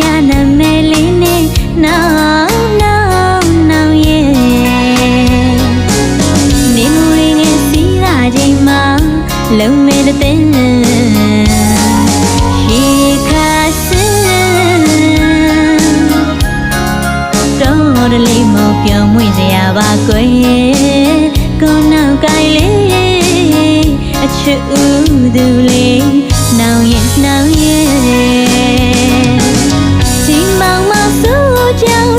ရနမဲလေးနဲ့နောင်နောင်နောင်ရဲ့နေမူရင်းရဲ့စီးလာချိန်မှာလုံးမဲတဲ့တော်လေးမပြောင်းမွေ့စရာပါကွယ် 江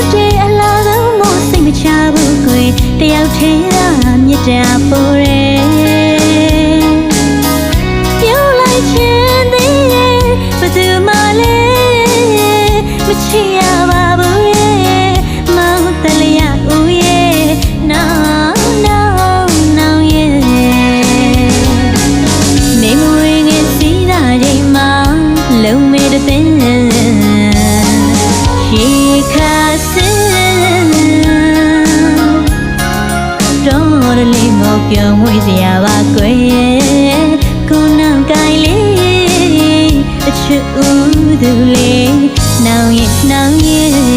ရလေးငေါပြောင်းဝေးစရာပါကွယ်ကိုနောက်ကိုင်လေးအချစ်ဦးသူလေးနောင်ရဲ့နောင်ရဲ့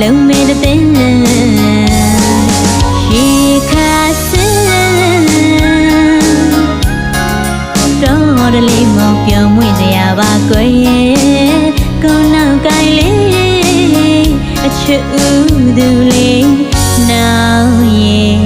လုံးမဲ့တဲ့ရေခ ပါကွယ်ရဲ့ကောင်းနောက်ကိုင်လေးအချစ်ဦးသူလေးနောင်ရဲ့